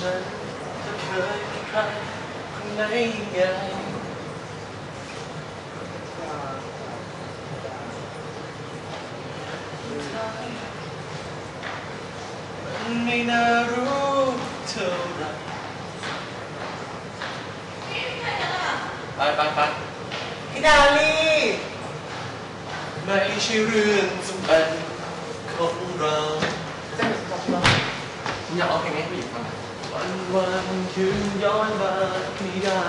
ฉันจะเคยมีใครคนไหนใหญ่มันไม่น่ารู้เท่าไหร่ไปไปไปพี่ดาลี่ไม่ใช่เรื่องจำเป็นของเราผมอยากร้องเพลงนี้ให้ผู้หญิงฟัง วันวันคืนย้อนมาไม่ได้